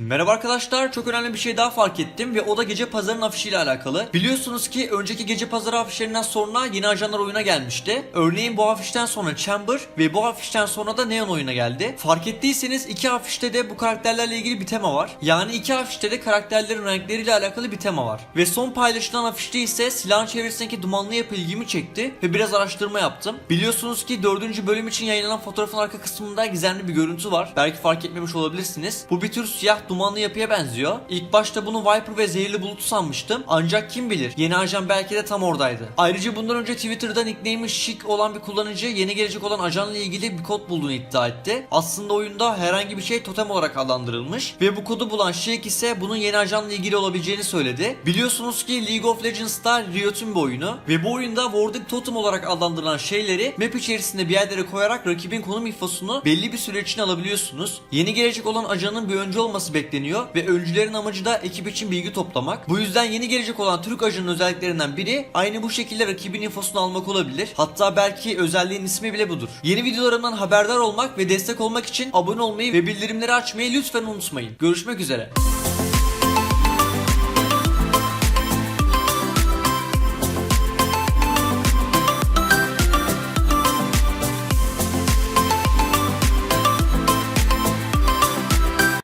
Merhaba arkadaşlar çok önemli bir şey daha fark ettim ve o da gece pazarının afişiyle alakalı. Biliyorsunuz ki önceki gece pazarı afişlerinden sonra yeni ajanlar oyuna gelmişti. Örneğin bu afişten sonra Chamber ve bu afişten sonra da Neon oyuna geldi. Fark ettiyseniz iki afişte de bu karakterlerle ilgili bir tema var. Yani iki afişte de karakterlerin renkleriyle alakalı bir tema var. Ve son paylaşılan afişte ise silahın çevresindeki dumanlı yapı ilgimi çekti ve biraz araştırma yaptım. Biliyorsunuz ki dördüncü bölüm için yayınlanan fotoğrafın arka kısmında gizemli bir görüntü var. Belki fark etmemiş olabilirsiniz. Bu bir tür siyah dumanlı yapıya benziyor. İlk başta bunu Viper ve zehirli bulut sanmıştım. Ancak kim bilir yeni ajan belki de tam oradaydı. Ayrıca bundan önce Twitter'da nickname'i şik olan bir kullanıcı yeni gelecek olan ajanla ilgili bir kod bulduğunu iddia etti. Aslında oyunda herhangi bir şey totem olarak adlandırılmış ve bu kodu bulan Shake ise bunun yeni ajanla ilgili olabileceğini söyledi. Biliyorsunuz ki League of Legends'ta Riot'un bir oyunu ve bu oyunda Warding Totem olarak adlandırılan şeyleri map içerisinde bir yerlere koyarak rakibin konum infosunu belli bir süre için alabiliyorsunuz. Yeni gelecek olan ajanın bir öncü olması bekleniyor ve öncülerin amacı da ekip için bilgi toplamak. Bu yüzden yeni gelecek olan Türk ajanın özelliklerinden biri aynı bu şekilde rakibin infosunu almak olabilir. Hatta belki özelliğin ismi bile budur. Yeni videolarımdan haberdar olmak ve destek olmak için abone olmayı ve bildirimleri açmayı lütfen unutmayın. Görüşmek üzere.